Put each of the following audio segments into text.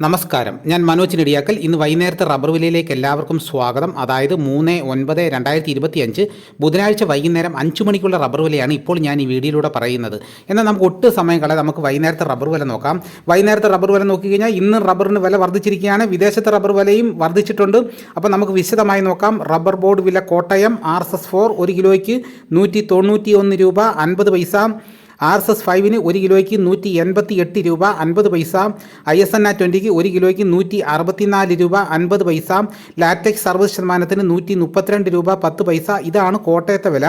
നമസ്കാരം. ഞാൻ മനോജ് നെടിയാക്കൽ. ഇന്ന് വൈകുന്നേരത്തെ റബ്ബർ വിലയിലേക്ക് എല്ലാവർക്കും സ്വാഗതം. അതായത് മൂന്ന് ഒൻപത് രണ്ടായിരത്തി ഇരുപത്തി അഞ്ച് ബുധനാഴ്ച വൈകുന്നേരം അഞ്ച് മണിക്കുള്ള റബ്ബർ വിലയാണ് ഇപ്പോൾ ഞാൻ ഈ വീഡിയോയിലൂടെ പറയുന്നത്. എന്നാൽ നമുക്ക് ഒട്ട് സമയം കളയാതെ നമുക്ക് വൈകുന്നേരത്തെ റബ്ബർ വില നോക്കാം. വൈകുന്നേരത്തെ റബ്ബർ വില നോക്കി കഴിഞ്ഞാൽ ഇന്ന് റബ്ബറിന് വില വർദ്ധിച്ചിരിക്കുകയാണ്. വിദേശത്തെ റബ്ബർ വിലയും വർദ്ധിച്ചിട്ടുണ്ട്. അപ്പോൾ നമുക്ക് വിശദമായി നോക്കാം. റബ്ബർ ബോർഡ് വില Kottayam R S S four ഒരു കിലോയ്ക്ക് നൂറ്റി തൊണ്ണൂറ്റി ഒന്ന് രൂപ അൻപത് പൈസ. ആർ എസ് എസ് ഫൈവിന് ഒരു കിലോയ്ക്ക് നൂറ്റി എൺപത്തി എട്ട് രൂപ അൻപത് പൈസ ഐ എസ് എൻ ആ ട്വന്റിക്ക് ഒരു കിലോയ്ക്ക് നൂറ്റി അറുപത്തിനാല് രൂപ അൻപത് പൈസ ലാറ്റക്സ് അറുപത് ശതമാനത്തിന് നൂറ്റി മുപ്പത്തിരണ്ട് രൂപ പത്ത് പൈസ. ഇതാണ് കോട്ടയത്തെ വില.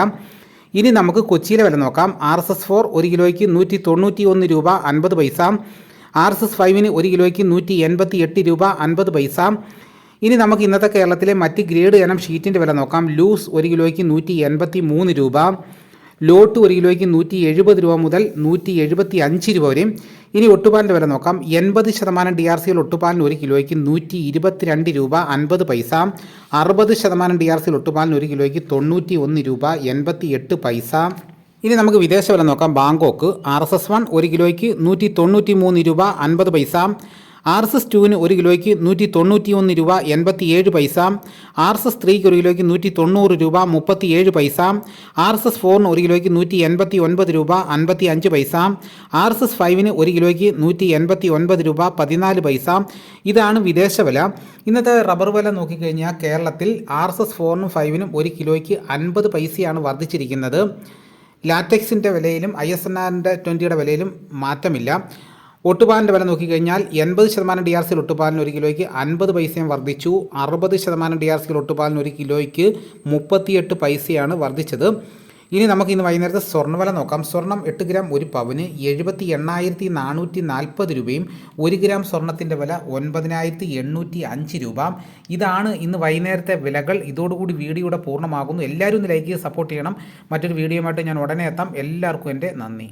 ഇനി നമുക്ക് കൊച്ചിയിലെ വില നോക്കാം. ആർ എസ് എസ് ഫോർ ഒരു കിലോയ്ക്ക് നൂറ്റി തൊണ്ണൂറ്റി ഒന്ന് രൂപ അൻപത് പൈസ ആർ എസ് എസ് ഫൈവിന് ഒരു കിലോയ്ക്ക് നൂറ്റി എൺപത്തി എട്ട് രൂപ അൻപത് പൈസ. ഇനി നമുക്ക് ഇന്നത്തെ കേരളത്തിലെ മറ്റ് ഗ്രേഡ് ഇനം ഷീറ്റിന്റെ വില നോക്കാം. ലൂസ് ഒരു കിലോയ്ക്ക് നൂറ്റി എൺപത്തി മൂന്ന് രൂപ. ലോട്ട് ഒരു കിലോയ്ക്ക് നൂറ്റി എഴുപത് രൂപ മുതൽ നൂറ്റി എഴുപത്തി അഞ്ച് രൂപ വരെയും. ഇനി ഒട്ടുപാലിന്റെ വില നോക്കാം. എൺപത് ശതമാനം ഡി ആർ സിയിൽ ഒട്ടുപാലിന് ഒരു കിലോയ്ക്ക് നൂറ്റി ഇരുപത്തിരണ്ട് രൂപ അൻപത് പൈസ. അറുപത് ശതമാനം ഡി ആർ സിയിൽ ഒട്ടുപാലിന് ഒരു കിലോയ്ക്ക് തൊണ്ണൂറ്റി ഒന്ന് രൂപ എൺപത്തി എട്ട് പൈസ. ഇനി നമുക്ക് വിദേശ വില നോക്കാം. Bangkok R S S one ഒരു കിലോയ്ക്ക് നൂറ്റി തൊണ്ണൂറ്റി മൂന്ന് രൂപ അൻപത് പൈസ. ആർ എസ് എസ് ടുവിന് ഒരു കിലോയ്ക്ക് നൂറ്റി തൊണ്ണൂറ്റി ഒന്ന് രൂപ എൺപത്തി ഏഴ് പൈസ ആർ എസ് എസ് ത്രീക്ക് ഒരു കിലോയ്ക്ക് നൂറ്റി തൊണ്ണൂറ് രൂപ മുപ്പത്തി ഏഴ് പൈസ ആർ എസ് എസ് ഫോറിന് ഒരു കിലോയ്ക്ക് നൂറ്റി എൺപത്തി ഒൻപത് രൂപ അൻപത്തി അഞ്ച് പൈസ ആർ എസ് എസ് ഫൈവിന് ഒരു കിലോയ്ക്ക് നൂറ്റി എൺപത്തി ഒൻപത് രൂപ പതിനാല് പൈസ. ഇതാണ് വിദേശ വില. ഇന്നത്തെ റബ്ബർ വില നോക്കിക്കഴിഞ്ഞാൽ കേരളത്തിൽ ആർ എസ് എസ് ഫോറിനും ഫൈവിനും ഒരു കിലോയ്ക്ക് അൻപത് പൈസയാണ് വർദ്ധിച്ചിരിക്കുന്നത്. ലാറ്റക്സിന്റെ വിലയിലും ഐ എസ് എൻ ആറിന്റെ ട്വന്റിയുടെ വിലയിലും മാറ്റമില്ല. ഒട്ടുപാലിന്റെ വില നോക്കിക്കഴിഞ്ഞാൽ എൺപത് ശതമാനം ഡി ആർ സിയിൽ ഒട്ടുപാലിന് ഒരു കിലോയ്ക്ക് അൻപത് പൈസയും വർദ്ധിച്ചു. അറുപത് ശതമാനം ഡി ആർ സിയിൽ ഒട്ടുപാലിന് ഒരു കിലോയ്ക്ക് മുപ്പത്തിയെട്ട് പൈസയാണ് വർദ്ധിച്ചത്. ഇനി നമുക്ക് ഇന്ന് വൈകുന്നേരത്തെ സ്വർണവില നോക്കാം. സ്വർണം എട്ട് ഗ്രാം ഒരു പവന് എഴുപത്തി എണ്ണായിരത്തി നാനൂറ്റി നാൽപ്പത് രൂപയും ഒരു ഗ്രാം സ്വർണത്തിന്റെ വില ഒൻപതിനായിരത്തി എണ്ണൂറ്റി അഞ്ച് രൂപ. ഇതാണ് ഇന്ന് വൈകുന്നേരത്തെ വിലകൾ. ഇതോടുകൂടി വീഡിയോയുടെ പൂർണമാകുന്നു. എല്ലാവരും ഒന്ന് ലൈക്ക് ചെയ്ത് സപ്പോർട്ട് ചെയ്യണം. മറ്റൊരു വീഡിയോയുമായിട്ട് ഞാൻ ഉടനെ എത്താം. എല്ലാവർക്കും എന്റെ നന്ദി.